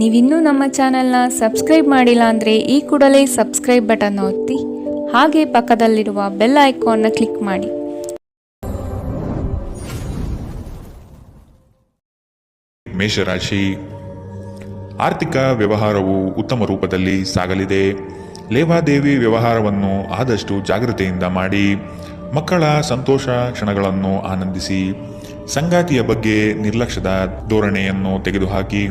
ನೀವಿನ್ನೂ ನಮ್ಮ ಚಾನೆಲ್ನ ಸಬ್ಸ್ಕ್ರೈಬ್ ಮಾಡಿಲ್ಲ ಅಂದರೆ ಈ ಕೂಡಲೇ ಸಬ್ಸ್ಕ್ರೈಬ್ ಬಟನ್ ಒತ್ತಿ, ಹಾಗೆ ಪಕ್ಕದಲ್ಲಿರುವ ಬೆಲ್ ಐಕಾನ್ನ ಕ್ಲಿಕ್ ಮಾಡಿ. ಮೇಷರಾಶಿ, ಆರ್ಥಿಕ ವ್ಯವಹಾರವು ಉತ್ತಮ ರೂಪದಲ್ಲಿ ಸಾಗಲಿದೆ. ಲೇವಾದೇವಿ ವ್ಯವಹಾರವನ್ನು ಆದಷ್ಟು ಜಾಗೃತೆಯಿಂದ ಮಾಡಿ, ಮಕ್ಕಳ ಸಂತೋಷ ಕ್ಷಣಗಳನ್ನು ಆನಂದಿಸಿ, ಸಂಗಾತಿಯ ಬಗ್ಗೆ ನಿರ್ಲಕ್ಷ್ಯದ ಧೋರಣೆಯನ್ನು ತೆಗೆದುಹಾಕಿ.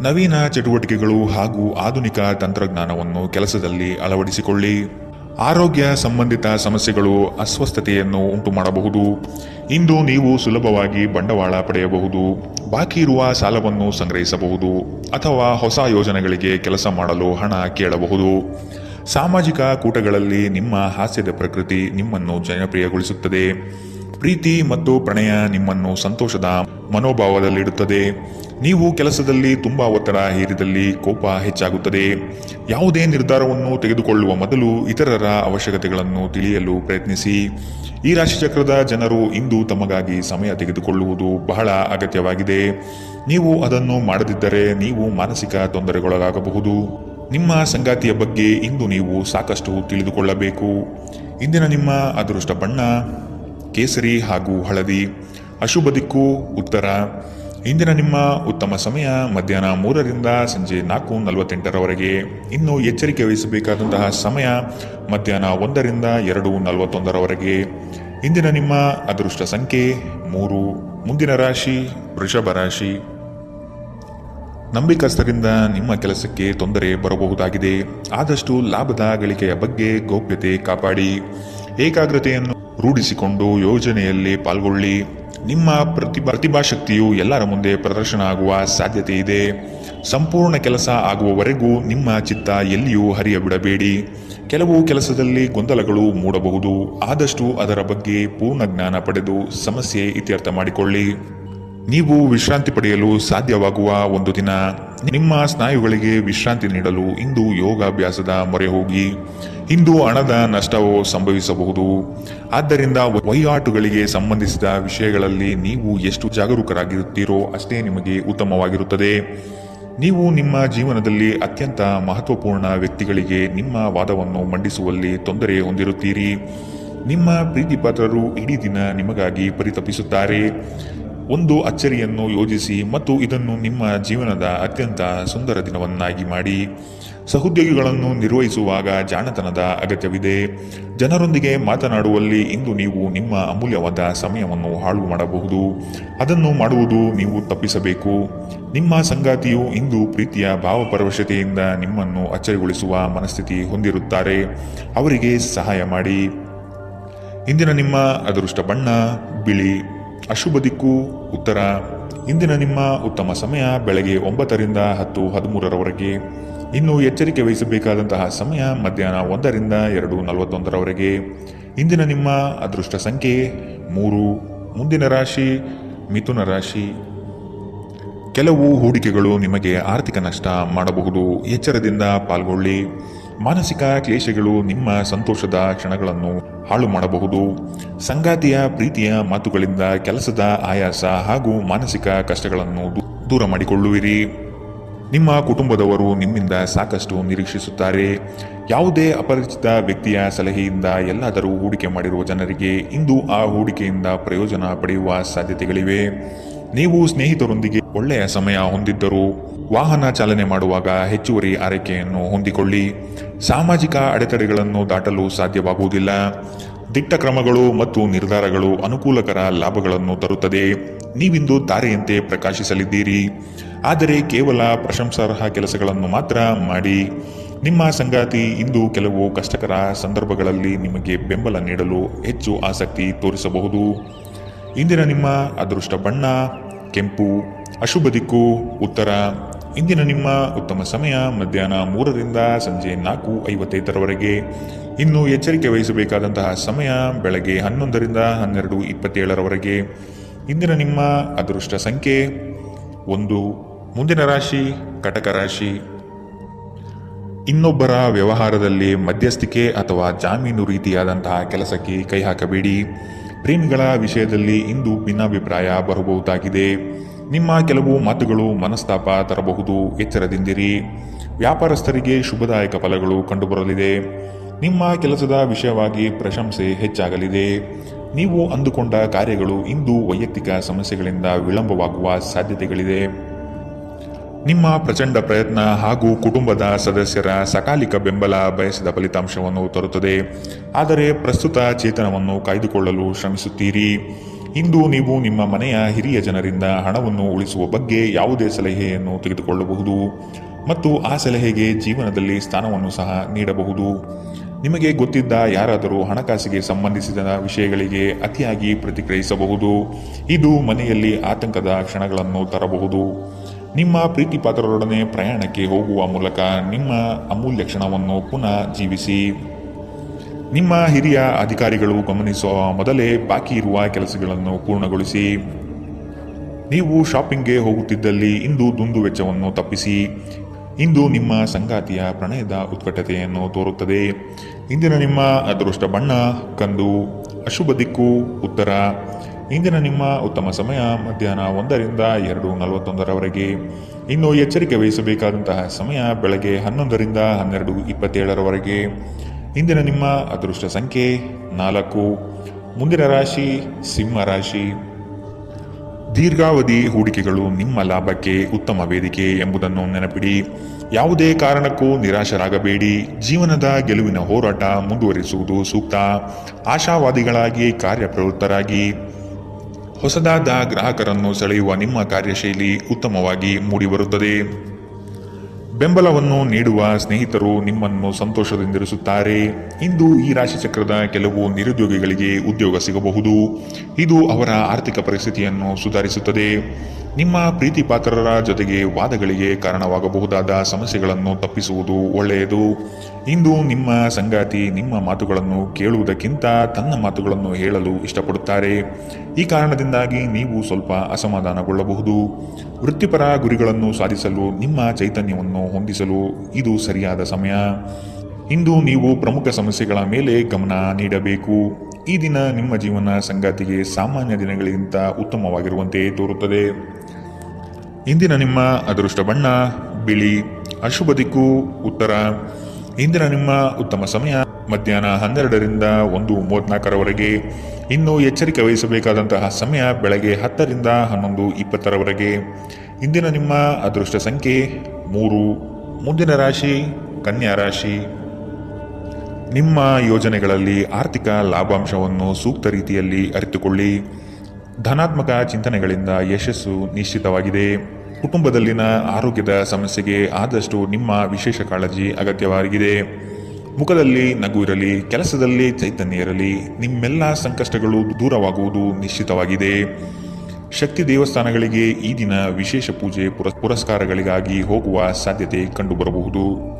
ನವೀನ ಚಟುವಟಿಕೆಗಳು ಹಾಗೂ ಆಧುನಿಕ ತಂತ್ರಜ್ಞಾನವನ್ನು ಕೆಲಸದಲ್ಲಿ ಅಳವಡಿಸಿಕೊಳ್ಳಿ. ಆರೋಗ್ಯ ಸಂಬಂಧಿತ ಸಮಸ್ಯೆಗಳು ಅಸ್ವಸ್ಥತೆಯನ್ನು ಉಂಟು ಮಾಡಬಹುದು ಇಂದು ನೀವು ಸುಲಭವಾಗಿ ಬಂಡವಾಳ ಪಡೆಯಬಹುದು. ಬಾಕಿ ಇರುವ ಸಾಲವನ್ನು ಸಂಗ್ರಹಿಸಬಹುದು ಅಥವಾ ಹೊಸ ಯೋಜನೆಗಳಿಗೆ ಕೆಲಸ ಮಾಡಲು ಹಣ ಕೇಳಬಹುದು. ಸಾಮಾಜಿಕ ಕೂಟಗಳಲ್ಲಿ ನಿಮ್ಮ ಹಾಸ್ಯದ ಪ್ರಕೃತಿ ನಿಮ್ಮನ್ನು ಜನಪ್ರಿಯಗೊಳಿಸುತ್ತದೆ. ಪ್ರೀತಿ ಮತ್ತು ಪ್ರಣಯ ನಿಮ್ಮನ್ನು ಸಂತೋಷದ ಮನೋಭಾವದಲ್ಲಿಡುತ್ತದೆ. ನೀವು ಕೆಲಸದಲ್ಲಿ ತುಂಬಾ ಒತ್ತಡ ಹೇರಿದಲ್ಲಿ ಕೋಪ ಹೆಚ್ಚಾಗುತ್ತದೆ. ಯಾವುದೇ ನಿರ್ಧಾರವನ್ನು ತೆಗೆದುಕೊಳ್ಳುವ ಮೊದಲು ಇತರರ ಅವಶ್ಯಕತೆಗಳನ್ನು ತಿಳಿಯಲು ಪ್ರಯತ್ನಿಸಿ. ಈ ರಾಶಿಚಕ್ರದ ಜನರು ಇಂದು ತಮಗಾಗಿ ಸಮಯ ತೆಗೆದುಕೊಳ್ಳುವುದು ಬಹಳ ಅಗತ್ಯವಾಗಿದೆ. ನೀವು ಅದನ್ನು ಮಾಡದಿದ್ದರೆ ನೀವು ಮಾನಸಿಕ ತೊಂದರೆಗೊಳಗಾಗಬಹುದು. ನಿಮ್ಮ ಸಂಗಾತಿಯ ಬಗ್ಗೆ ಇಂದು ನೀವು ಸಾಕಷ್ಟು ತಿಳಿದುಕೊಳ್ಳಬೇಕು. ಇಂದಿನ ನಿಮ್ಮ ಅದೃಷ್ಟ ಬಣ್ಣ ಕೇಸರಿ ಹಾಗೂ ಹಳದಿ, ಅಶುಭ ದಿಕ್ಕು, ಉತ್ತರ. ಇಂದಿನ ನಿಮ್ಮ ಉತ್ತಮ ಸಮಯ ಮಧ್ಯಾಹ್ನ ಮೂರರಿಂದ ಸಂಜೆ ನಾಲ್ಕು ನಲವತ್ತೆಂಟರವರೆಗೆ. ಇನ್ನು ಎಚ್ಚರಿಕೆ ವಹಿಸಬೇಕಾದಂತಹ ಸಮಯ ಮಧ್ಯಾಹ್ನ ಒಂದರಿಂದ ಎರಡು ನಲವತ್ತೊಂದರವರೆಗೆ. ಇಂದಿನ ನಿಮ್ಮ ಅದೃಷ್ಟ ಸಂಖ್ಯೆ ಮೂರು, ಮುಂದಿನ ರಾಶಿ ವೃಷಭ ರಾಶಿ. ನಂಬಿಕಸ್ಥರಿಂದ ನಿಮ್ಮ ಕೆಲಸಕ್ಕೆ ತೊಂದರೆ ಬರಬಹುದಾಗಿದೆ. ಆದಷ್ಟು ಲಾಭದ ಗಳಿಕೆಯ ಬಗ್ಗೆ ಗೌಪ್ಯತೆ ಕಾಪಾಡಿ. ಏಕಾಗ್ರತೆಯನ್ನು ರೂಢಿಸಿಕೊಂಡು ಯೋಜನೆಯಲ್ಲಿ ಪಾಲ್ಗೊಳ್ಳಿ. ನಿಮ್ಮ ಪ್ರತಿಭಾ ಪ್ರತಿಭಾಶಕ್ತಿಯು ಎಲ್ಲರ ಮುಂದೆ ಪ್ರದರ್ಶನ ಆಗುವ ಸಾಧ್ಯತೆ ಇದೆ. ಸಂಪೂರ್ಣ ಕೆಲಸ ಆಗುವವರೆಗೂ ನಿಮ್ಮ ಚಿತ್ತ ಎಲ್ಲಿಯೂ ಹರಿಯಬಿಡಬೇಡಿ. ಕೆಲವು ಕೆಲಸದಲ್ಲಿ ಗೊಂದಲಗಳು ಮೂಡಬಹುದು. ಆದಷ್ಟು ಅದರ ಬಗ್ಗೆ ಪೂರ್ಣ ಜ್ಞಾನ ಪಡೆದು ಸಮಸ್ಯೆ ಇತ್ಯರ್ಥ ಮಾಡಿಕೊಳ್ಳಿ. ನೀವು ವಿಶ್ರಾಂತಿ ಪಡೆಯಲು ಸಾಧ್ಯವಾಗುವ ಒಂದು ದಿನ. ನಿಮ್ಮ ಸ್ನಾಯುಗಳಿಗೆ ವಿಶ್ರಾಂತಿ ನೀಡಲು ಇಂದು ಯೋಗಾಭ್ಯಾಸದ ಮೊರೆ ಹೋಗಿ. ಇಂದು ಹಣದ ನಷ್ಟವು ಸಂಭವಿಸಬಹುದು. ಆದ್ದರಿಂದ ವಹಿವಾಟುಗಳಿಗೆ ಸಂಬಂಧಿಸಿದ ವಿಷಯಗಳಲ್ಲಿ ನೀವು ಎಷ್ಟು ಜಾಗರೂಕರಾಗಿರುತ್ತೀರೋ ಅಷ್ಟೇ ನಿಮಗೆ ಉತ್ತಮವಾಗಿರುತ್ತದೆ. ನೀವು ನಿಮ್ಮ ಜೀವನದಲ್ಲಿ ಅತ್ಯಂತ ಮಹತ್ವಪೂರ್ಣ ವ್ಯಕ್ತಿಗಳಿಗೆ ನಿಮ್ಮ ವಾದವನ್ನು ಮಂಡಿಸುವಲ್ಲಿ ತೊಂದರೆ ಹೊಂದಿರುತ್ತೀರಿ. ನಿಮ್ಮ ಪ್ರೀತಿಪಾತ್ರರು ಇಡೀ ದಿನ ನಿಮಗಾಗಿ ಪರಿತಪಿಸುತ್ತಾರೆ. ಒಂದು ಅಚ್ಚರಿಯನ್ನು ಯೋಜಿಸಿ ಮತ್ತು ಇದನ್ನು ನಿಮ್ಮ ಜೀವನದ ಅತ್ಯಂತ ಸುಂದರ ದಿನವನ್ನಾಗಿ ಮಾಡಿ. ಸಹೋದ್ಯೋಗಿಗಳನ್ನು ನಿರ್ವಹಿಸುವಾಗ ಜಾಣತನದ ಅಗತ್ಯವಿದೆ. ಜನರೊಂದಿಗೆ ಮಾತನಾಡುವಲ್ಲಿ ಇಂದು ನೀವು ನಿಮ್ಮ ಅಮೂಲ್ಯವಾದ ಸಮಯವನ್ನು ಹಾಳು ಮಾಡಬಹುದು. ಅದನ್ನು ಮಾಡುವುದು ನೀವು ತಪ್ಪಿಸಬೇಕು. ನಿಮ್ಮ ಸಂಗಾತಿಯು ಇಂದು ಪ್ರೀತಿಯ ಭಾವಪರವಶತೆಯಿಂದ ನಿಮ್ಮನ್ನು ಅಚ್ಚರಿಗೊಳಿಸುವ ಮನಸ್ಥಿತಿ ಹೊಂದಿರುತ್ತಾರೆ. ಅವರಿಗೆ ಸಹಾಯ ಮಾಡಿ. ಇಂದಿನ ನಿಮ್ಮ ಅದೃಷ್ಟ ಬಣ್ಣ, ಬಿಳಿ ಅಶುಭ ದಿಕ್ಕು, ಉತ್ತರ. ಇಂದಿನ ನಿಮ್ಮ ಉತ್ತಮ ಸಮಯ ಬೆಳಗ್ಗೆ ಒಂಬತ್ತರಿಂದ ಹತ್ತು ಹದಿಮೂರರವರೆಗೆ. ಇನ್ನು ಎಚ್ಚರಿಕೆ ವಹಿಸಬೇಕಾದಂತಹ ಸಮಯ ಮಧ್ಯಾಹ್ನ ಒಂದರಿಂದ ಎರಡು ನಲವತ್ತೊಂದರವರೆಗೆ. ಇಂದಿನ ನಿಮ್ಮ ಅದೃಷ್ಟ ಸಂಖ್ಯೆ ಮೂರು. ಮುಂದಿನ ರಾಶಿ, ಮಿಥುನ ರಾಶಿ. ಕೆಲವು ಹೂಡಿಕೆಗಳು ನಿಮಗೆ ಆರ್ಥಿಕ ನಷ್ಟ ಮಾಡಬಹುದು. ಎಚ್ಚರದಿಂದ ಪಾಲ್ಗೊಳ್ಳಿ. ಮಾನಸಿಕ ಕ್ಲೇಶಗಳು ನಿಮ್ಮ ಸಂತೋಷದ ಕ್ಷಣಗಳನ್ನು ಹಾಳು ಮಾಡಬಹುದು. ಸಂಗಾತಿಯ ಪ್ರೀತಿಯ ಮಾತುಗಳಿಂದ ಕೆಲಸದ ಆಯಾಸ ಹಾಗೂ ಮಾನಸಿಕ ಕಷ್ಟಗಳನ್ನು ದೂರ ಮಾಡಿಕೊಳ್ಳುವಿರಿ. ನಿಮ್ಮ ಕುಟುಂಬದವರು ನಿಮ್ಮಿಂದ ಸಾಕಷ್ಟು ನಿರೀಕ್ಷಿಸುತ್ತಾರೆ. ಯಾವುದೇ ಅಪರಿಚಿತ ವ್ಯಕ್ತಿಯ ಸಲಹೆಯಿಂದ ಎಲ್ಲಾದರೂ ಹೂಡಿಕೆ ಮಾಡಿರುವ ಜನರಿಗೆ ಇಂದು ಆ ಹೂಡಿಕೆಯಿಂದ ಪ್ರಯೋಜನ ಪಡೆಯುವ ಸಾಧ್ಯತೆಗಳಿವೆ. ನೀವು ಸ್ನೇಹಿತರೊಂದಿಗೆ ಒಳ್ಳೆಯ ಸಮಯ ಹೊಂದಿದ್ದರೂ ವಾಹನ ಚಾಲನೆ ಮಾಡುವಾಗ ಹೆಚ್ಚುವರಿ ಆರೈಕೆಯನ್ನು ಹೊಂದಿಕೊಳ್ಳಿ. ಸಾಮಾಜಿಕ ಅಡೆತಡೆಗಳನ್ನು ದಾಟಲು ಸಾಧ್ಯವಾಗುವುದಿಲ್ಲ. ದಿಟ್ಟ ಕ್ರಮಗಳು ಮತ್ತು ನಿರ್ಧಾರಗಳು ಅನುಕೂಲಕರ ಲಾಭಗಳನ್ನು ತರುತ್ತದೆ. ನೀವಿಂದು ತಾರೆಯಂತೆ ಪ್ರಕಾಶಿಸಲಿದ್ದೀರಿ. ಆದರೆ ಕೇವಲ ಪ್ರಶಂಸಾರ್ಹ ಕೆಲಸಗಳನ್ನು ಮಾತ್ರ ಮಾಡಿ. ನಿಮ್ಮ ಸಂಗಾತಿ ಇಂದು ಕೆಲವು ಕಷ್ಟಕರ ಸಂದರ್ಭಗಳಲ್ಲಿ ನಿಮಗೆ ಬೆಂಬಲ ನೀಡಲು ಹೆಚ್ಚು ಆಸಕ್ತಿ ತೋರಿಸಬಹುದು. ಇಂದಿನ ನಿಮ್ಮ ಅದೃಷ್ಟ ಬಣ್ಣ, ಕೆಂಪು, ಅಶುಭ ದಿಕ್ಕು, ಉತ್ತರ. ಇಂದಿನ ನಿಮ್ಮ ಉತ್ತಮ ಸಮಯ ಮಧ್ಯಾಹ್ನ ಮೂರರಿಂದ ಸಂಜೆ ನಾಲ್ಕು ಐವತ್ತೈದರವರೆಗೆ. ಇನ್ನು ಎಚ್ಚರಿಕೆ ವಹಿಸಬೇಕಾದಂತಹ ಸಮಯ ಬೆಳಗ್ಗೆ ಹನ್ನೊಂದರಿಂದ ಹನ್ನೆರಡು ಇಪ್ಪತ್ತೇಳರವರೆಗೆ. ಇಂದಿನ ನಿಮ್ಮ ಅದೃಷ್ಟ ಸಂಖ್ಯೆ ಒಂದು, ಮುಂದಿನ ರಾಶಿ, ಕಟಕ ರಾಶಿ. ಇನ್ನೊಬ್ಬರ ವ್ಯವಹಾರದಲ್ಲಿ ಮಧ್ಯಸ್ಥಿಕೆ ಅಥವಾ ಜಾಮೀನು ರೀತಿಯಾದಂತಹ ಕೆಲಸಕ್ಕೆ ಕೈ ಹಾಕಬೇಡಿ. ಪ್ರೇಮಿಗಳ ವಿಷಯದಲ್ಲಿ ಇಂದು ಭಿನ್ನಾಭಿಪ್ರಾಯ ಬರಬಹುದಾಗಿದೆ. ನಿಮ್ಮ ಕೆಲವು ಮಾತುಗಳು ಮನಸ್ತಾಪ ತರಬಹುದು. ಎಚ್ಚರದಿಂದಿರಿ. ವ್ಯಾಪಾರಸ್ಥರಿಗೆ ಶುಭದಾಯಕ ಫಲಗಳು ಕಂಡುಬರಲಿದೆ. ನಿಮ್ಮ ಕೆಲಸದ ವಿಷಯವಾಗಿ ಪ್ರಶಂಸೆ ಹೆಚ್ಚಾಗಲಿದೆ. ನೀವು ಅಂದುಕೊಂಡ ಕಾರ್ಯಗಳು ಇಂದು ವೈಯಕ್ತಿಕ ಸಮಸ್ಯೆಗಳಿಂದ ವಿಳಂಬವಾಗುವ ಸಾಧ್ಯತೆಗಳಿದೆ. ನಿಮ್ಮ ಪ್ರಚಂಡ ಪ್ರಯತ್ನ ಹಾಗೂ ಕುಟುಂಬದ ಸದಸ್ಯರ ಸಕಾಲಿಕ ಬೆಂಬಲ ಬಯಸಿದ ಫಲಿತಾಂಶವನ್ನು ತರುತ್ತದೆ. ಆದರೆ ಪ್ರಸ್ತುತ ಚೇತನವನ್ನು ಕಾಯ್ದುಕೊಳ್ಳಲು ಶ್ರಮಿಸುತ್ತೀರಿ. ಇಂದು ನೀವು ನಿಮ್ಮ ಮನೆಯ ಹಿರಿಯ ಜನರಿಂದ ಹಣವನ್ನು ಉಳಿಸುವ ಬಗ್ಗೆ ಯಾವುದೇ ಸಲಹೆಯನ್ನು ತೆಗೆದುಕೊಳ್ಳಬಹುದು ಮತ್ತು ಆ ಸಲಹೆಗೆ ಜೀವನದಲ್ಲಿ ಸ್ಥಾನವನ್ನು ಸಹ ನೀಡಬಹುದು. ನಿಮಗೆ ಗೊತ್ತಿದ್ದ ಯಾರಾದರೂ ಹಣಕಾಸಿಗೆ ಸಂಬಂಧಿಸಿದ ವಿಷಯಗಳಿಗೆ ಅತಿಯಾಗಿ ಪ್ರತಿಕ್ರಿಯಿಸಬಹುದು. ಇದು ಮನೆಯಲ್ಲಿ ಆತಂಕದ ಕ್ಷಣಗಳನ್ನು ತರಬಹುದು. ನಿಮ್ಮ ಪ್ರೀತಿ ಪಾತ್ರರೊಡನೆ ಪ್ರಯಾಣಕ್ಕೆ ಹೋಗುವ ಮೂಲಕ ನಿಮ್ಮ ಅಮೂಲ್ಯ ಕ್ಷಣವನ್ನು ಪುನಃ ಜೀವಿಸಿ. ನಿಮ್ಮ ಹಿರಿಯ ಅಧಿಕಾರಿಗಳು ಗಮನಿಸುವ ಮೊದಲೇ ಬಾಕಿ ಇರುವ ಕೆಲಸಗಳನ್ನು ಪೂರ್ಣಗೊಳಿಸಿ. ನೀವು ಶಾಪಿಂಗ್ಗೆ ಹೋಗುತ್ತಿದ್ದಲ್ಲಿ ಇಂದು ದುಂದು ವೆಚ್ಚವನ್ನು ತಪ್ಪಿಸಿ. ಇಂದು ನಿಮ್ಮ ಸಂಗಾತಿಯ ಪ್ರಣಯದ ಉತ್ಕಟತೆಯನ್ನು ತೋರುತ್ತದೆ. ಇಂದಿನ ನಿಮ್ಮ ಅದೃಷ್ಟ ಬಣ್ಣ, ಕಂದು, ಅಶುಭ ದಿಕ್ಕು, ಉತ್ತರ. ಇಂದಿನ ನಿಮ್ಮ ಉತ್ತಮ ಸಮಯ, ಮಧ್ಯಾಹ್ನ ಒಂದರಿಂದ ಎರಡು ನಲವತ್ತೊಂದರವರೆಗೆ. ಇನ್ನು ಎಚ್ಚರಿಕೆ ವಹಿಸಬೇಕಾದಂತಹ ಸಮಯ ಬೆಳಗ್ಗೆ ಹನ್ನೊಂದರಿಂದ ಹನ್ನೆರಡು ಇಪ್ಪತ್ತೇಳರವರೆಗೆ. ಇಂದಿನ ನಿಮ್ಮ ಅದೃಷ್ಟ ಸಂಖ್ಯೆ ನಾಲ್ಕು. ಮುಂದಿನ ರಾಶಿ ಸಿಂಹ ರಾಶಿ. ದೀರ್ಘಾವಧಿ ಹೂಡಿಕೆಗಳು ನಿಮ್ಮ ಲಾಭಕ್ಕೆ ಉತ್ತಮ ವೇದಿಕೆ ಎಂಬುದನ್ನು ನೆನಪಿಡಿ. ಯಾವುದೇ ಕಾರಣಕ್ಕೂ ನಿರಾಶರಾಗಬೇಡಿ. ಜೀವನದ ಗೆಲುವಿನ ಹೋರಾಟ ಮುಂದುವರಿಸುವುದು ಸೂಕ್ತ. ಆಶಾವಾದಿಗಳಾಗಿ ಕಾರ್ಯಪ್ರವೃತ್ತರಾಗಿ. ಹೊಸದಾದ ಗ್ರಾಹಕರನ್ನು ಸೆಳೆಯುವ ನಿಮ್ಮ ಕಾರ್ಯಶೈಲಿ ಉತ್ತಮವಾಗಿ ಮೂಡಿಬರುತ್ತದೆ. ಬೆಂಬಲವನ್ನು ನೀಡುವ ಸ್ನೇಹಿತರು ನಿಮ್ಮನ್ನು ಸಂತೋಷದಿಂದಿರಿಸುತ್ತಾರೆ. ಇಂದು ಈ ರಾಶಿಚಕ್ರದ ಕೆಲವು ನಿರುದ್ಯೋಗಿಗಳಿಗೆ ಉದ್ಯೋಗ ಸಿಗಬಹುದು. ಇದು ಅವರ ಆರ್ಥಿಕ ಪರಿಸ್ಥಿತಿಯನ್ನು ಸುಧಾರಿಸುತ್ತದೆ. ನಿಮ್ಮ ಪ್ರೀತಿ ಪಾತ್ರರ ಜೊತೆಗೆ ವಾದಗಳಿಗೆ ಕಾರಣವಾಗಬಹುದಾದ ಸಮಸ್ಯೆಗಳನ್ನು ತಪ್ಪಿಸುವುದು ಒಳ್ಳೆಯದು. ಇಂದು ನಿಮ್ಮ ಸಂಗಾತಿ ನಿಮ್ಮ ಮಾತುಗಳನ್ನು ಕೇಳುವುದಕ್ಕಿಂತ ತನ್ನ ಮಾತುಗಳನ್ನು ಹೇಳಲು ಇಷ್ಟಪಡುತ್ತಾರೆ. ಈ ಕಾರಣದಿಂದಾಗಿ ನೀವು ಸ್ವಲ್ಪ ಅಸಮಾಧಾನಗೊಳ್ಳಬಹುದು. ವೃತ್ತಿಪರ ಗುರಿಗಳನ್ನು ಸಾಧಿಸಲು ನಿಮ್ಮ ಚೈತನ್ಯವನ್ನು ಹೊಂದಿಸಲು ಇದು ಸರಿಯಾದ ಸಮಯ. ಇಂದು ನೀವು ಪ್ರಮುಖ ಸಮಸ್ಯೆಗಳ ಮೇಲೆ ಗಮನ ನೀಡಬೇಕು. ಈ ದಿನ ನಿಮ್ಮ ಜೀವನ ಸಂಗಾತಿಗೆ ಸಾಮಾನ್ಯ ದಿನಗಳಿಗಿಂತ ಉತ್ತಮವಾಗಿರುವಂತೆ ತೋರುತ್ತದೆ. ಇಂದಿನ ನಿಮ್ಮ ಅದೃಷ್ಟ ಬಣ್ಣ, ಬಿಳಿ, ಅಶುಭ ದಿಕ್ಕು, ಉತ್ತರ. ಇಂದಿನ ನಿಮ್ಮ ಉತ್ತಮ ಸಮಯ. ಮಧ್ಯಾಹ್ನ ಹನ್ನೆರಡರಿಂದ ಒಂದು ಮೂವತ್ನಾಲ್ಕರವರೆಗೆ. ಇನ್ನು ಎಚ್ಚರಿಕೆ ವಹಿಸಬೇಕಾದಂತಹ ಸಮಯ ಬೆಳಗ್ಗೆ ಹತ್ತರಿಂದ ಹನ್ನೊಂದು ಇಪ್ಪತ್ತರವರೆಗೆ. ಇಂದಿನ ನಿಮ್ಮ ಅದೃಷ್ಟ ಸಂಖ್ಯೆ ಮೂರು. ಮುಂದಿನ ರಾಶಿ, ಕನ್ಯಾ ರಾಶಿ. ನಿಮ್ಮ ಯೋಜನೆಗಳಲ್ಲಿ ಆರ್ಥಿಕ ಲಾಭಾಂಶವನ್ನು ಸೂಕ್ತ ರೀತಿಯಲ್ಲಿ ಅರಿತುಕೊಳ್ಳಿ. ಧನಾತ್ಮಕ ಚಿಂತನೆಗಳಿಂದ ಯಶಸ್ಸು ನಿಶ್ಚಿತವಾಗಿದೆ. ಕುಟುಂಬದಲ್ಲಿನ ಆರೋಗ್ಯದ ಸಮಸ್ಯೆಗೆ ಆದಷ್ಟು ನಿಮ್ಮ ವಿಶೇಷ ಕಾಳಜಿ ಅಗತ್ಯವಾಗಿದೆ. ಮುಖದಲ್ಲಿ ನಗು ಇರಲಿ, ಕೆಲಸದಲ್ಲಿ ಚೈತನ್ಯ ಇರಲಿ, ನಿಮ್ಮೆಲ್ಲ ಸಂಕಷ್ಟಗಳು ದೂರವಾಗುವುದು ನಿಶ್ಚಿತವಾಗಿದೆ. ಶಕ್ತಿ ದೇವಸ್ಥಾನಗಳಿಗೆ ಈ ದಿನ ವಿಶೇಷ ಪೂಜೆ ಪುರ ಪುರಸ್ಕಾರಗಳಿಗಾಗಿ ಹೋಗುವ ಸಾಧ್ಯತೆ ಕಂಡುಬರಬಹುದು.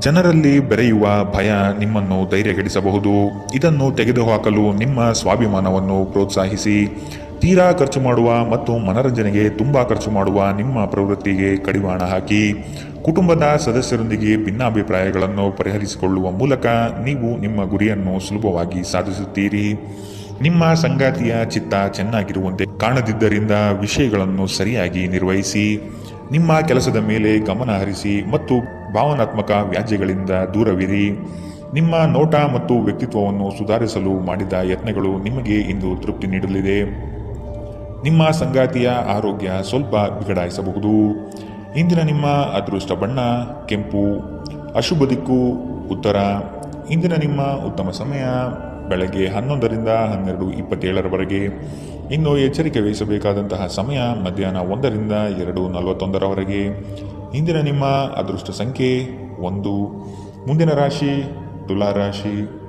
ಜನರಲ್ಲಿ ಬೆರೆಯುವ ಭಯ ನಿಮ್ಮನ್ನು ಧೈರ್ಯಗೆಡಿಸಬಹುದು. ಇದನ್ನು ತೆಗೆದುಹಾಕಲು ನಿಮ್ಮ ಸ್ವಾಭಿಮಾನವನ್ನು ಪ್ರೋತ್ಸಾಹಿಸಿ. ತೀರಾ ಖರ್ಚು ಮಾಡುವ ಮತ್ತು ಮನರಂಜನೆಗೆ ತುಂಬ ಖರ್ಚು ಮಾಡುವ ನಿಮ್ಮ ಪ್ರವೃತ್ತಿಗೆ ಕಡಿವಾಣ ಹಾಕಿ ಕುಟುಂಬದ ಸದಸ್ಯರೊಂದಿಗೆ ಭಿನ್ನಾಭಿಪ್ರಾಯಗಳನ್ನು ಪರಿಹರಿಸಿಕೊಳ್ಳುವ ಮೂಲಕ ನೀವು ನಿಮ್ಮ ಗುರಿಯನ್ನು ಸುಲಭವಾಗಿ ಸಾಧಿಸುತ್ತೀರಿ. ನಿಮ್ಮ ಸಂಗಾತಿಯ ಚಿತ್ತ ಚೆನ್ನಾಗಿರುವಂತೆ ಕಾಣದಿದ್ದರಿಂದ ವಿಷಯಗಳನ್ನು ಸರಿಯಾಗಿ ನಿರ್ವಹಿಸಿ, ನಿಮ್ಮ ಕೆಲಸದ ಮೇಲೆ ಗಮನ ಹರಿಸಿ ಮತ್ತು ಭಾವನಾತ್ಮಕ ವ್ಯಾಜ್ಯಗಳಿಂದ ದೂರವಿರಿ. ನಿಮ್ಮ ನೋಟ ಮತ್ತು ವ್ಯಕ್ತಿತ್ವವನ್ನು ಸುಧಾರಿಸಲು ಮಾಡಿದ ಯತ್ನಗಳು ನಿಮಗೆ ಇಂದು ತೃಪ್ತಿ ನೀಡಲಿದೆ. ನಿಮ್ಮ ಸಂಗಾತಿಯ ಆರೋಗ್ಯ ಸ್ವಲ್ಪ ಬಿಗಡಾಯಿಸಬಹುದು. ಇಂದಿನ ನಿಮ್ಮ ಅದೃಷ್ಟ ಬಣ್ಣ, ಕೆಂಪು, ಅಶುಭ ದಿಕ್ಕು, ಉತ್ತರ. ಇಂದಿನ ನಿಮ್ಮ ಉತ್ತಮ ಸಮಯ, ಬೆಳಗ್ಗೆ ಹನ್ನೊಂದರಿಂದ ಹನ್ನೆರಡು ಇಪ್ಪತ್ತೇಳರವರೆಗೆ ಇನ್ನು ಎಚ್ಚರಿಕೆ ವಹಿಸಬೇಕಾದಂತಹ ಸಮಯ ಮಧ್ಯಾಹ್ನ ಒಂದರಿಂದ ಎರಡು ನಲವತ್ತೊಂದರವರೆಗೆ ಇಂದಿನ ನಿಮ್ಮ ಅದೃಷ್ಟ ಸಂಖ್ಯೆ ಒಂದು. ಮುಂದಿನ ರಾಶಿ ತುಲಾ ರಾಶಿ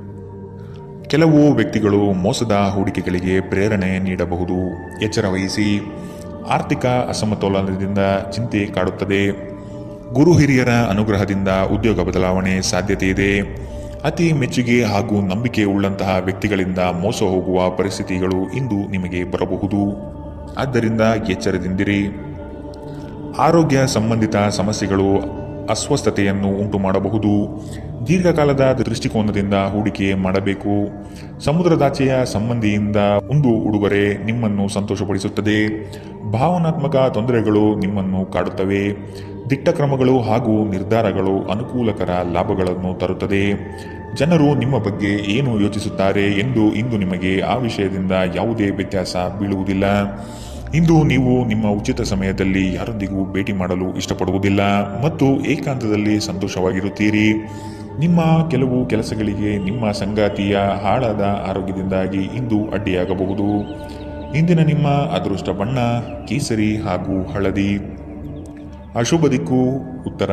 ಕೆಲವು ವ್ಯಕ್ತಿಗಳು ಮೋಸದ ಹೂಡಿಕೆಗಳಿಗೆ ಪ್ರೇರಣೆ ನೀಡಬಹುದು. ಎಚ್ಚರ ವಹಿಸಿ. ಆರ್ಥಿಕ ಅಸಮತೋಲನದಿಂದ ಚಿಂತೆ ಕಾಡುತ್ತದೆ. ಗುರು ಹಿರಿಯರ ಅನುಗ್ರಹದಿಂದ ಉದ್ಯೋಗ ಬದಲಾವಣೆ ಸಾಧ್ಯತೆ ಇದೆ. ಅತಿ ಮೆಚ್ಚುಗೆ ಹಾಗೂ ನಂಬಿಕೆ ಉಳ್ಳಂತಹ ವ್ಯಕ್ತಿಗಳಿಂದ ಮೋಸ ಹೋಗುವ ಪರಿಸ್ಥಿತಿಗಳು ಇಂದು ನಿಮಗೆ ಬರಬಹುದು. ಆದ್ದರಿಂದ ಎಚ್ಚರದಿಂದಿರಿ. ಆರೋಗ್ಯ ಸಂಬಂಧಿತ ಸಮಸ್ಯೆಗಳು ಅಸ್ವಸ್ಥತೆಯನ್ನು ಉಂಟು ಮಾಡಬಹುದು ದೀರ್ಘಕಾಲದ ದೃಷ್ಟಿಕೋನದಿಂದ ಹೂಡಿಕೆ ಮಾಡಬೇಕು. ಸಮುದ್ರದಾಚೆಯ ಸಂಬಂಧಿಯಿಂದ ಒಂದು ಉಡುಗೊರೆ ನಿಮ್ಮನ್ನು ಸಂತೋಷಪಡಿಸುತ್ತದೆ. ಭಾವನಾತ್ಮಕ ತೊಂದರೆಗಳು ನಿಮ್ಮನ್ನು ಕಾಡುತ್ತವೆ. ದಿಟ್ಟ ಕ್ರಮಗಳು ಹಾಗೂ ನಿರ್ಧಾರಗಳು ಅನುಕೂಲಕರ ಲಾಭಗಳನ್ನು ತರುತ್ತದೆ. ಜನರು ನಿಮ್ಮ ಬಗ್ಗೆ ಏನು ಯೋಚಿಸುತ್ತಾರೆ ಎಂದು ಇಂದು ನಿಮಗೆ ಆ ವಿಷಯದಿಂದ ಯಾವುದೇ ವ್ಯತ್ಯಾಸ ಬೀಳುವುದಿಲ್ಲ. ಇಂದು ನೀವು ನಿಮ್ಮ ಉಚಿತ ಸಮಯದಲ್ಲಿ ಯಾರೊಂದಿಗೂ ಭೇಟಿ ಮಾಡಲು ಇಷ್ಟಪಡುವುದಿಲ್ಲ ಮತ್ತು ಏಕಾಂತದಲ್ಲಿ ಸಂತೋಷವಾಗಿರುತ್ತೀರಿ. ನಿಮ್ಮ ಕೆಲವು ಕೆಲಸಗಳಿಗೆ ನಿಮ್ಮ ಸಂಗಾತಿಯ ಹಾಳಾದ ಆರೋಗ್ಯದಿಂದಾಗಿ ಇಂದು ಅಡ್ಡಿಯಾಗಬಹುದು. ಇಂದಿನ ನಿಮ್ಮ ಅದೃಷ್ಟ ಬಣ್ಣ, ಕೇಸರಿ ಹಾಗೂ ಹಳದಿ. ಅಶುಭ ದಿಕ್ಕು, ಉತ್ತರ.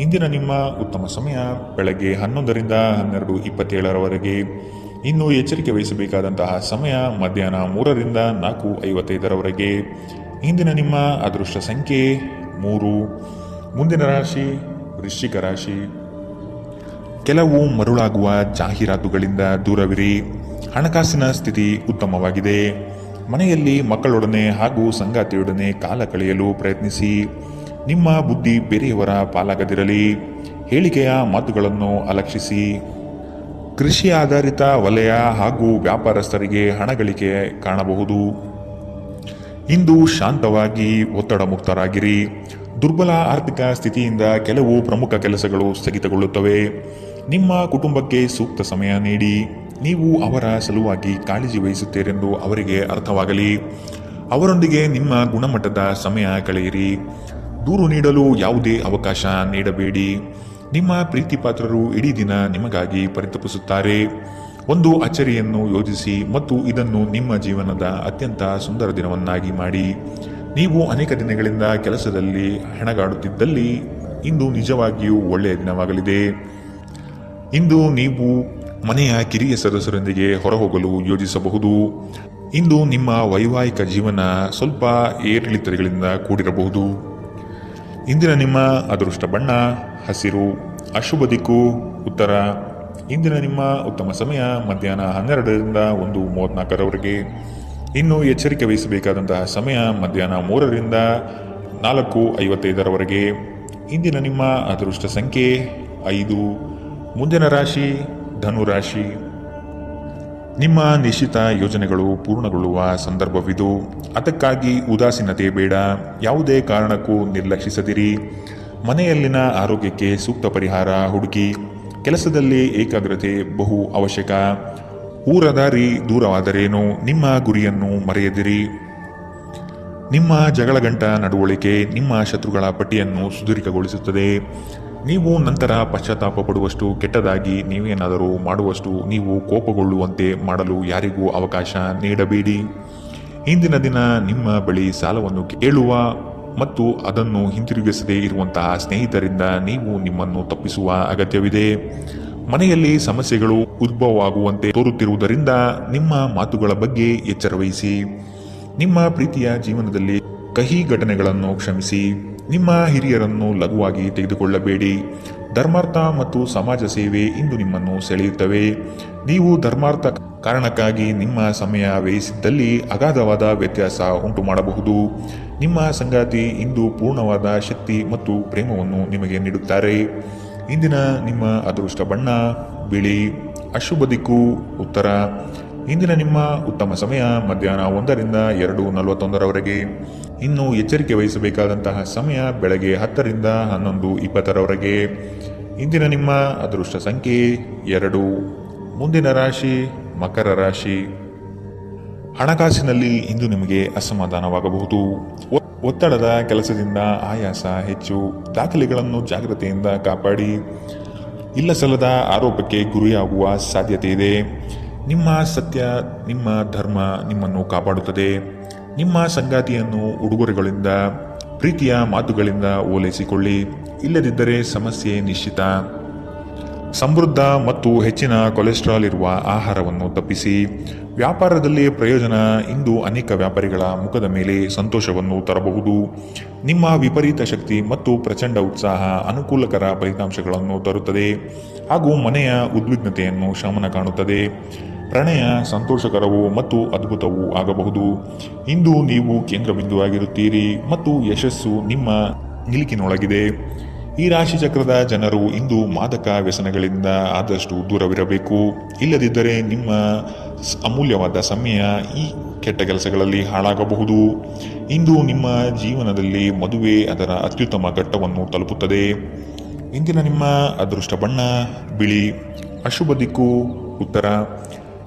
ಇಂದಿನ ನಿಮ್ಮ ಉತ್ತಮ ಸಮಯ ಬೆಳಗ್ಗೆ ಹನ್ನೊಂದರಿಂದ ಹನ್ನೆರಡು ಇಪ್ಪತ್ತೇಳರವರೆಗೆ. ಇನ್ನು ಎಚ್ಚರಿಕೆ ವಹಿಸಬೇಕಾದಂತಹ ಸಮಯ ಮಧ್ಯಾಹ್ನ ಮೂರರಿಂದ ನಾಲ್ಕು ಐವತ್ತೈದರವರೆಗೆ. ಇಂದಿನ ನಿಮ್ಮ ಅದೃಷ್ಟ ಸಂಖ್ಯೆ ಮೂರು. ಮುಂದಿನ ರಾಶಿ ವೃಶ್ಚಿಕ ರಾಶಿ. ಕೆಲವು ಮರುಳಾಗುವ ಜಾಹೀರಾತುಗಳಿಂದ ದೂರವಿರಿ. ಹಣಕಾಸಿನ ಸ್ಥಿತಿ ಉತ್ತಮವಾಗಿದೆ. ಮನೆಯಲ್ಲಿ ಮಕ್ಕಳೊಡನೆ ಹಾಗೂ ಸಂಗಾತಿಯೊಡನೆ ಕಾಲ ಕಳೆಯಲು ಪ್ರಯತ್ನಿಸಿ. ನಿಮ್ಮ ಬುದ್ಧಿ ಬೇರೆಯವರ ಪಾಲಾಗದಿರಲಿ. ಹೇಳಿಕೆಯ ಮಾತುಗಳನ್ನು ಅಲಕ್ಷಿಸಿ. ಕೃಷಿ ಆಧಾರಿತ ವಲಯ ಹಾಗೂ ವ್ಯಾಪಾರಸ್ಥರಿಗೆ ಹಣ ಗಳಿಕೆ ಕಾಣಬಹುದು. ಇಂದು ಶಾಂತವಾಗಿ ಒತ್ತಡ ಮುಕ್ತರಾಗಿರಿ ದುರ್ಬಲ ಆರ್ಥಿಕ ಸ್ಥಿತಿಯಿಂದ ಕೆಲವು ಪ್ರಮುಖ ಕೆಲಸಗಳು ಸ್ಥಗಿತಗೊಳ್ಳುತ್ತವೆ. ನಿಮ್ಮ ಕುಟುಂಬಕ್ಕೆ ಸೂಕ್ತ ಸಮಯ ನೀಡಿ. ನೀವು ಅವರ ಸಲುವಾಗಿ ಕಾಳಜಿ ವಹಿಸುತ್ತೀರೆಂದು ಅವರಿಗೆ ಅರ್ಥವಾಗಲಿ. ಅವರೊಂದಿಗೆ ನಿಮ್ಮ ಗುಣಮಟ್ಟದ ಸಮಯ ಕಳೆಯಿರಿ. ದೂರು ನೀಡಲು ಯಾವುದೇ ಅವಕಾಶ ನೀಡಬೇಡಿ. ನಿಮ್ಮ ಪ್ರೀತಿಪಾತ್ರರು ಇಡೀ ದಿನ ನಿಮಗಾಗಿ ಪರಿತಪಿಸುತ್ತಾರೆ. ಒಂದು ಅಚ್ಚರಿಯನ್ನು ಯೋಜಿಸಿ ಮತ್ತು ಇದನ್ನು ನಿಮ್ಮ ಜೀವನದ ಅತ್ಯಂತ ಸುಂದರ ದಿನವನ್ನಾಗಿ ಮಾಡಿ. ನೀವು ಅನೇಕ ದಿನಗಳಿಂದ ಕೆಲಸದಲ್ಲಿ ಹೆಣಗಾಡುತ್ತಿದ್ದಲ್ಲಿ ಇಂದು ನಿಜವಾಗಿಯೂ ಒಳ್ಳೆಯ ದಿನವಾಗಲಿದೆ. ಇಂದು ನೀವು ಮನೆಯ ಕಿರಿಯ ಸದಸ್ಯರೊಂದಿಗೆ ಹೊರಹೋಗಲು ಯೋಜಿಸಬಹುದು. ಇಂದು ನಿಮ್ಮ ವೈವಾಹಿಕ ಜೀವನ ಸ್ವಲ್ಪ ಏರಿಳಿತಗಳಿಂದ ಕೂಡಿರಬಹುದು. ಇಂದಿನ ನಿಮ್ಮ ಅದೃಷ್ಟ ಬಣ್ಣ ಹಸಿರು, ಅಶುಭ ದಿಕ್ಕು, ಉತ್ತರ. ಇಂದಿನ ನಿಮ್ಮ ಉತ್ತಮ ಸಮಯ ಮಧ್ಯಾಹ್ನ ಹನ್ನೆರಡರಿಂದ ಒಂದು ಮೂವತ್ನಾಲ್ಕರವರೆಗೆ. ಇನ್ನು ಎಚ್ಚರಿಕೆ ವಹಿಸಬೇಕಾದಂತಹ ಸಮಯ ಮಧ್ಯಾಹ್ನ ಮೂರರಿಂದ ನಾಲ್ಕು ಐವತ್ತೈದರವರೆಗೆ. ಇಂದಿನ ನಿಮ್ಮ ಅದೃಷ್ಟ ಸಂಖ್ಯೆ ಐದು. ಮುಂದಿನ ರಾಶಿ, ಧನುರಾಶಿ. ನಿಮ್ಮ ನಿಶ್ಚಿತ ಯೋಜನೆಗಳು ಪೂರ್ಣಗೊಳ್ಳುವ ಸಂದರ್ಭವಿದು. ಅದಕ್ಕಾಗಿ ಉದಾಸೀನತೆ ಬೇಡ. ಯಾವುದೇ ಕಾರಣಕ್ಕೂ ನಿರ್ಲಕ್ಷಿಸದಿರಿ. ಮನೆಯಲ್ಲಿನ ಆರೋಗ್ಯಕ್ಕೆ ಸೂಕ್ತ ಪರಿಹಾರ, ಹುಡುಕಿ ಕೆಲಸದಲ್ಲಿ ಏಕಾಗ್ರತೆ ಬಹು ಅವಶ್ಯಕ. ಊರ ದಾರಿ ದೂರವಾದರೇನು? ನಿಮ್ಮ ಗುರಿಯನ್ನು ಮರೆಯದಿರಿ. ನಿಮ್ಮ ಜಗಳಗಂಟ ನಡವಳಿಕೆ ನಿಮ್ಮ ಶತ್ರುಗಳ ಪಟ್ಟಿಯನ್ನು ಸುದೀರ್ಘಗೊಳಿಸುತ್ತದೆ. ನೀವು ನಂತರ ಪಶ್ಚಾತ್ತಾಪ ಪಡುವಷ್ಟು ಕೆಟ್ಟದಾಗಿ ನೀವೇನಾದರೂ ಮಾಡುವಷ್ಟು ನೀವು ಕೋಪಗೊಳ್ಳುವಂತೆ ಮಾಡಲು ಯಾರಿಗೂ ಅವಕಾಶ ನೀಡಬೇಡಿ. ಇಂದಿನ ದಿನ ನಿಮ್ಮ ಬಳಿ ಸಾಲವನ್ನು ಕೇಳುವ ಮತ್ತು ಅದನ್ನು ಹಿಂತಿರುಗಿಸದೇ ಇರುವಂತಹ ಸ್ನೇಹಿತರಿಂದ ನೀವು ನಿಮ್ಮನ್ನು ತಪ್ಪಿಸುವ ಅಗತ್ಯವಿದೆ. ಮನೆಯಲ್ಲಿ ಸಮಸ್ಯೆಗಳು ಉದ್ಭವವಾಗುವಂತೆ ತೋರುತ್ತಿರುವುದರಿಂದ ನಿಮ್ಮ ಮಾತುಗಳ ಬಗ್ಗೆ ಎಚ್ಚರ ವಹಿಸಿ ನಿಮ್ಮ ಪ್ರೀತಿಯ ಜೀವನದಲ್ಲಿ ಕಹಿ ಘಟನೆಗಳನ್ನು ಕ್ಷಮಿಸಿ, ನಿಮ್ಮ ಹಿರಿಯರನ್ನು ಲಘುವಾಗಿ ತೆಗೆದುಕೊಳ್ಳಬೇಡಿ. ಧರ್ಮಾರ್ಥ ಮತ್ತು ಸಮಾಜ ಸೇವೆ ಇಂದು ನಿಮ್ಮನ್ನು ಸೆಳೆಯುತ್ತವೆ. ನೀವು ಧರ್ಮಾರ್ಥ ಕಾರಣಕ್ಕಾಗಿ ನಿಮ್ಮ ಸಮಯ ವ್ಯಯಿಸಿದ್ದಲ್ಲಿ ಅಗಾಧವಾದ ವ್ಯತ್ಯಾಸ ಉಂಟು ಮಾಡಬಹುದು. ನಿಮ್ಮ ಸಂಗಾತಿ ಇಂದು ಪೂರ್ಣವಾದ ಶಕ್ತಿ ಮತ್ತು ಪ್ರೇಮವನ್ನು ನಿಮಗೆ ನೀಡುತ್ತಾರೆ. ಇಂದಿನ ನಿಮ್ಮ ಅದೃಷ್ಟ ಬಣ್ಣ, ಬಿಳಿ, ಅಶುಭ ದಿಕ್ಕು, ಉತ್ತರ. ಇಂದಿನ ನಿಮ್ಮ ಉತ್ತಮ ಸಮಯ ಮಧ್ಯಾಹ್ನ ಒಂದರಿಂದ ಎರಡು ನಲವತ್ತೊಂದರವರೆಗೆ. ಇನ್ನು ಎಚ್ಚರಿಕೆ ವಹಿಸಬೇಕಾದಂತಹ ಸಮಯ ಬೆಳಗ್ಗೆ ಹತ್ತರಿಂದ ಹನ್ನೊಂದು ಇಪ್ಪತ್ತರವರೆಗೆ. ಇಂದಿನ ನಿಮ್ಮ ಅದೃಷ್ಟ ಸಂಖ್ಯೆ ಎರಡು. ಮುಂದಿನ ರಾಶಿ ಮಕರ ರಾಶಿ. ಹಣಕಾಸಿನಲ್ಲಿ ಇಂದು ನಿಮಗೆ ಅಸಮಾಧಾನವಾಗಬಹುದು. ಒತ್ತಡದ ಕೆಲಸದಿಂದ ಆಯಾಸ ಹೆಚ್ಚು. ದಾಖಲೆಗಳನ್ನು ಜಾಗ್ರತೆಯಿಂದ ಕಾಪಾಡಿ. ಇಲ್ಲ ಸಲ್ಲದ ಆರೋಪಕ್ಕೆ ಗುರಿಯಾಗುವ ಸಾಧ್ಯತೆ ಇದೆ. ನಿಮ್ಮ ಸತ್ಯ, ನಿಮ್ಮ ಧರ್ಮ ನಿಮ್ಮನ್ನು ಕಾಪಾಡುತ್ತದೆ. ನಿಮ್ಮ ಸಂಗಾತಿಯನ್ನು ಉಡುಗೊರೆಗಳಿಂದ, ಪ್ರೀತಿಯ ಮಾತುಗಳಿಂದ ಓಲೈಸಿಕೊಳ್ಳಿ. ಇಲ್ಲದಿದ್ದರೆ ಸಮಸ್ಯೆ ನಿಶ್ಚಿತ. ಸಮೃದ್ಧ ಮತ್ತು ಹೆಚ್ಚಿನ ಕೊಲೆಸ್ಟ್ರಾಲ್ ಇರುವ ಆಹಾರವನ್ನು ತಪ್ಪಿಸಿ ವ್ಯಾಪಾರದಲ್ಲಿ ಪ್ರಯೋಜನ ಇಂದು ಅನೇಕ ವ್ಯಾಪಾರಿಗಳ ಮುಖದ ಮೇಲೆ ಸಂತೋಷವನ್ನು ತರಬಹುದು. ನಿಮ್ಮ ವಿಪರೀತ ಶಕ್ತಿ ಮತ್ತು ಪ್ರಚಂಡ ಉತ್ಸಾಹ ಅನುಕೂಲಕರ ಫಲಿತಾಂಶಗಳನ್ನು ತರುತ್ತದೆ ಹಾಗೂ ಮನೆಯ ಉದ್ವಿಗ್ನತೆಯನ್ನು ಶಮನ ಕಾಣುತ್ತದೆ. ಪ್ರಣಯ ಸಂತೋಷಕರವೂ ಮತ್ತು ಅದ್ಭುತವೂ ಆಗಬಹುದು. ಇಂದು ನೀವು ಕೇಂದ್ರ ಬಿಂದುವಾಗಿರುತ್ತೀರಿ ಮತ್ತು ಯಶಸ್ಸು ನಿಮ್ಮ ನಿಲುಕಿನೊಳಗಿದೆ. ಈ ರಾಶಿ ಚಕ್ರದ ಜನರು ಇಂದು ಮಾದಕ ವ್ಯಸನಗಳಿಂದ ಆದಷ್ಟು ದೂರವಿರಬೇಕು. ಇಲ್ಲದಿದ್ದರೆ ನಿಮ್ಮ ಅಮೂಲ್ಯವಾದ ಸಮಯ ಈ ಕೆಟ್ಟ ಕೆಲಸಗಳಲ್ಲಿ ಹಾಳಾಗಬಹುದು. ಇಂದು ನಿಮ್ಮ ಜೀವನದಲ್ಲಿ ಮದುವೆ ಅದರ ಅತ್ಯುತ್ತಮ ಘಟ್ಟವನ್ನು ತಲುಪುತ್ತದೆ. ಇಂದಿನ ನಿಮ್ಮ ಅದೃಷ್ಟ ಬಣ್ಣ, ಬಿಳಿ, ಅಶುಭ ದಿಕ್ಕು, ಉತ್ತರ.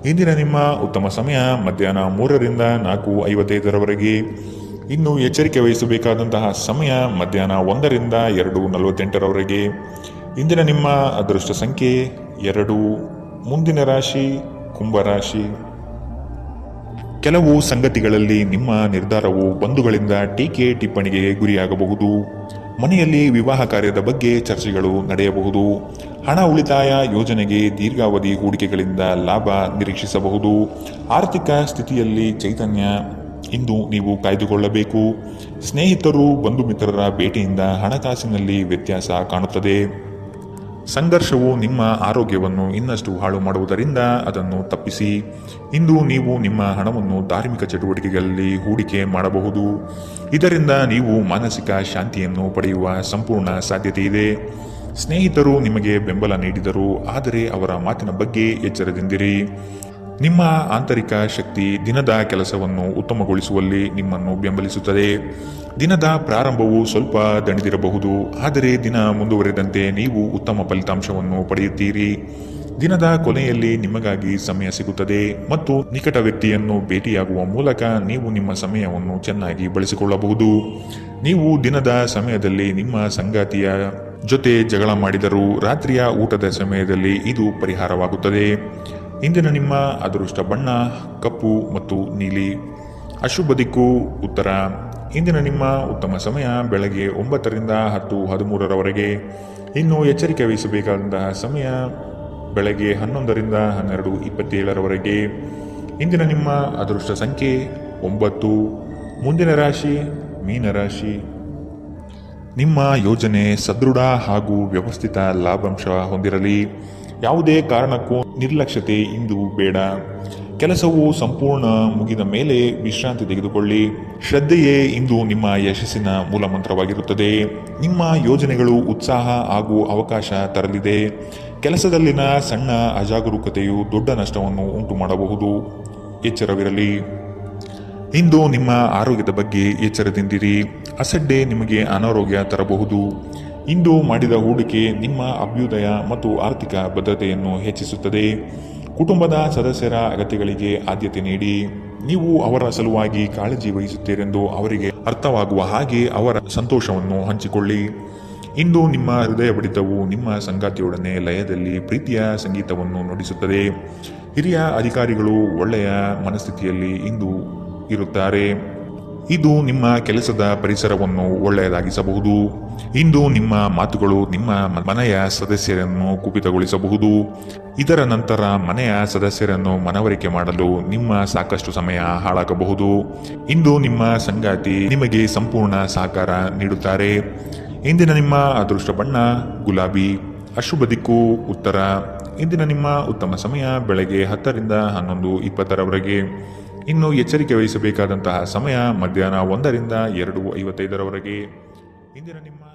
ಇಂದಿನ ನಿಮ್ಮ ಉತ್ತಮ ಸಮಯ ಮಧ್ಯಾಹ್ನ ಮೂರರಿಂದ ನಾಲ್ಕು ಐವತ್ತೈದರವರೆಗೆ. ಇನ್ನು ಎಚ್ಚರಿಕೆ ವಹಿಸಬೇಕಾದಂತಹ ಸಮಯ ಮಧ್ಯಾಹ್ನ ಒಂದರಿಂದ ಎರಡು ನಲವತ್ತೆಂಟರವರೆಗೆ. ಇಂದಿನ ನಿಮ್ಮ ಅದೃಷ್ಟ ಸಂಖ್ಯೆ ಎರಡು. ಮುಂದಿನ ರಾಶಿ ಕುಂಭರಾಶಿ ಕೆಲವು ಸಂಗತಿಗಳಲ್ಲಿ ನಿಮ್ಮ ನಿರ್ಧಾರವು ಬಂಧುಗಳಿಂದ ಟೀಕೆ ಟಿಪ್ಪಣಿಗೆ ಗುರಿಯಾಗಬಹುದು. ಮನೆಯಲ್ಲಿ ವಿವಾಹ ಕಾರ್ಯದ ಬಗ್ಗೆ ಚರ್ಚೆಗಳು ನಡೆಯಬಹುದು. ಹಣ ಉಳಿತಾಯ ಯೋಜನೆಗೆ ದೀರ್ಘಾವಧಿ ಹೂಡಿಕೆಗಳಿಂದ ಲಾಭ ನಿರೀಕ್ಷಿಸಬಹುದು. ಆರ್ಥಿಕ ಸ್ಥಿತಿಯಲ್ಲಿ ಚೈತನ್ಯ ಇಂದು ನೀವು ಕಾಯ್ದುಕೊಳ್ಳಬೇಕು. ಸ್ನೇಹಿತರು, ಬಂಧು ಮಿತ್ರರ ಭೇಟಿಯಿಂದ ಹಣಕಾಸಿನಲ್ಲಿ ವ್ಯತ್ಯಾಸ ಕಾಣುತ್ತದೆ. ಸಂಘರ್ಷವು ನಿಮ್ಮ ಆರೋಗ್ಯವನ್ನು ಇನ್ನಷ್ಟು ಹಾಳು ಮಾಡುವುದರಿಂದ ಅದನ್ನು ತಪ್ಪಿಸಿ. ಇಂದು ನೀವು ನಿಮ್ಮ ಹಣವನ್ನು ಧಾರ್ಮಿಕ ಚಟುವಟಿಕೆಗಳಲ್ಲಿ ಹೂಡಿಕೆ ಮಾಡಬಹುದು. ಇದರಿಂದ ನೀವು ಮಾನಸಿಕ ಶಾಂತಿಯನ್ನು ಪಡೆಯುವ ಸಂಪೂರ್ಣ ಸಾಧ್ಯತೆ ಇದೆ. ಸ್ನೇಹಿತರು ನಿಮಗೆ ಬೆಂಬಲ ನೀಡಿದರು, ಆದರೆ ಅವರ ಮಾತಿನ ಬಗ್ಗೆ ಎಚ್ಚರದಿಂದಿರಿ. ನಿಮ್ಮ ಆಂತರಿಕ ಶಕ್ತಿ ದಿನದ ಕೆಲಸವನ್ನು ಉತ್ತಮಗೊಳಿಸುವಲ್ಲಿ ನಿಮ್ಮನ್ನು ಬೆಂಬಲಿಸುತ್ತದೆ. ದಿನದ ಪ್ರಾರಂಭವು ಸ್ವಲ್ಪ ದಣಿದಿರಬಹುದು, ಆದರೆ ದಿನ ಮುಂದುವರೆದಂತೆ ನೀವು ಉತ್ತಮ ಫಲಿತಾಂಶವನ್ನು ಪಡೆಯುತ್ತೀರಿ. ದಿನದ ಕೊನೆಯಲ್ಲಿ ನಿಮಗಾಗಿ ಸಮಯ ಸಿಗುತ್ತದೆ ಮತ್ತು ನಿಕಟ ವ್ಯಕ್ತಿಯನ್ನು ಭೇಟಿಯಾಗುವ ಮೂಲಕ ನೀವು ನಿಮ್ಮ ಸಮಯವನ್ನು ಚೆನ್ನಾಗಿ ಬಳಸಿಕೊಳ್ಳಬಹುದು. ನೀವು ದಿನದ ಸಮಯದಲ್ಲಿ ನಿಮ್ಮ ಸಂಗಾತಿಯ ಜೊತೆ ಜಗಳ ಮಾಡಿದರೂ ರಾತ್ರಿಯ ಊಟದ ಸಮಯದಲ್ಲಿ ಇದು ಪರಿಹಾರವಾಗುತ್ತದೆ. ಇಂದಿನ ನಿಮ್ಮ ಅದೃಷ್ಟ ಬಣ್ಣ, ಕಪ್ಪು ಮತ್ತು ನೀಲಿ. ಅಶುಭ ದಿಕ್ಕು, ಉತ್ತರ. ಇಂದಿನ ನಿಮ್ಮ ಉತ್ತಮ ಸಮಯ ಬೆಳಗ್ಗೆ ಒಂಬತ್ತರಿಂದ ಹತ್ತು ಹದಿಮೂರರವರೆಗೆ. ಇನ್ನು ಎಚ್ಚರಿಕೆ ವಹಿಸಬೇಕಾದಂತಹ ಸಮಯ ಬೆಳಗ್ಗೆ ಹನ್ನೊಂದರಿಂದ ಹನ್ನೆರಡು ಇಪ್ಪತ್ತೇಳರವರೆಗೆ. ಇಂದಿನ ನಿಮ್ಮ ಅದೃಷ್ಟ ಸಂಖ್ಯೆ ಒಂಬತ್ತು. ಮುಂದಿನ ರಾಶಿ ಮೀನರಾಶಿ ನಿಮ್ಮ ಯೋಜನೆ ಸದೃಢ ಹಾಗೂ ವ್ಯವಸ್ಥಿತ ಲಾಭಾಂಶ ಹೊಂದಿರಲಿ. ಯಾವುದೇ ಕಾರಣಕ್ಕೂ ನಿರ್ಲಕ್ಷ್ಯತೆ ಇಂದು ಬೇಡ. ಕೆಲಸವು ಸಂಪೂರ್ಣ ಮುಗಿದ ಮೇಲೆ ವಿಶ್ರಾಂತಿ ತೆಗೆದುಕೊಳ್ಳಿ. ಶ್ರದ್ಧೆಯೇ ಇಂದು ನಿಮ್ಮ ಯಶಸ್ಸಿನ ಮೂಲಮಂತ್ರವಾಗಿರುತ್ತದೆ. ನಿಮ್ಮ ಯೋಜನೆಗಳು ಉತ್ಸಾಹ ಹಾಗೂ ಅವಕಾಶ ತರಲಿದೆ. ಕೆಲಸದಲ್ಲಿನ ಸಣ್ಣ ಅಜಾಗರೂಕತೆಯು ದೊಡ್ಡ ನಷ್ಟವನ್ನು ಉಂಟು ಮಾಡಬಹುದು ಎಚ್ಚರವಿರಲಿ. ಇಂದು ನಿಮ್ಮ ಆರೋಗ್ಯದ ಬಗ್ಗೆ ಎಚ್ಚರದಿಂದಿರಿ. ಅಸಡ್ಡೆ ನಿಮಗೆ ಅನಾರೋಗ್ಯ ತರಬಹುದು. ಇಂದು ಮಾಡಿದ ಹೂಡಿಕೆ ನಿಮ್ಮ ಅಭ್ಯುದಯ ಮತ್ತು ಆರ್ಥಿಕ ಭದ್ರತೆಯನ್ನು ಹೆಚ್ಚಿಸುತ್ತದೆ. ಕುಟುಂಬದ ಸದಸ್ಯರ ಅಗತ್ಯಗಳಿಗೆ ಆದ್ಯತೆ ನೀಡಿ. ನೀವು ಅವರ ಸಲುವಾಗಿ ಕಾಳಜಿ ವಹಿಸುತ್ತೀರೆಂದು ಅವರಿಗೆ ಅರ್ಥವಾಗುವ ಹಾಗೆ ಅವರ ಸಂತೋಷವನ್ನು ಹಂಚಿಕೊಳ್ಳಿ. ಇಂದು ನಿಮ್ಮ ಹೃದಯ ಬಡಿತವು ನಿಮ್ಮ ಸಂಗಾತಿಯೊಡನೆ ಲಯದಲ್ಲಿ ಪ್ರೀತಿಯ ಸಂಗೀತವನ್ನು ನುಡಿಸುತ್ತದೆ. ಹಿರಿಯ ಅಧಿಕಾರಿಗಳು ಒಳ್ಳೆಯ ಮನಸ್ಥಿತಿಯಲ್ಲಿ ಇಂದು ಇರುತ್ತಾರೆ. ಇದು ನಿಮ್ಮ ಕೆಲಸದ ಪರಿಸರವನ್ನು ಒಳ್ಳೆಯದಾಗಿಸಬಹುದು. ಇಂದು ನಿಮ್ಮ ಮಾತುಗಳು ನಿಮ್ಮ ಮನೆಯ ಸದಸ್ಯರನ್ನು ಕುಪಿತಗೊಳಿಸಬಹುದು. ಇದರ ನಂತರ ಮನೆಯ ಸದಸ್ಯರನ್ನು ಮನವರಿಕೆ ಮಾಡಲು ನಿಮ್ಮ ಸಾಕಷ್ಟು ಸಮಯ ಹಾಳಾಗಬಹುದು. ಇಂದು ನಿಮ್ಮ ಸಂಗಾತಿ ನಿಮಗೆ ಸಂಪೂರ್ಣ ಸಹಕಾರ ನೀಡುತ್ತಾರೆ. ಇಂದಿನ ನಿಮ್ಮ ಅದೃಷ್ಟ ಬಣ್ಣ, ಗುಲಾಬಿ, ಅಶುಭ ದಿಕ್ಕು, ಉತ್ತರ. ಇಂದಿನ ನಿಮ್ಮ ಉತ್ತಮ ಸಮಯ ಬೆಳಗ್ಗೆ ಹತ್ತರಿಂದ ಹನ್ನೊಂದು ಇಪ್ಪತ್ತರವರೆಗೆ. ಇನ್ನು ಎಚ್ಚರಿಕೆ ವಹಿಸಬೇಕಾದಂತಹ ಸಮಯ ಮಧ್ಯಾಹ್ನ ಒಂದರಿಂದ ಎರಡು ಐವತ್ತೈದರವರೆಗೆ. ಇಂದಿನ ನಿಮ್ಮ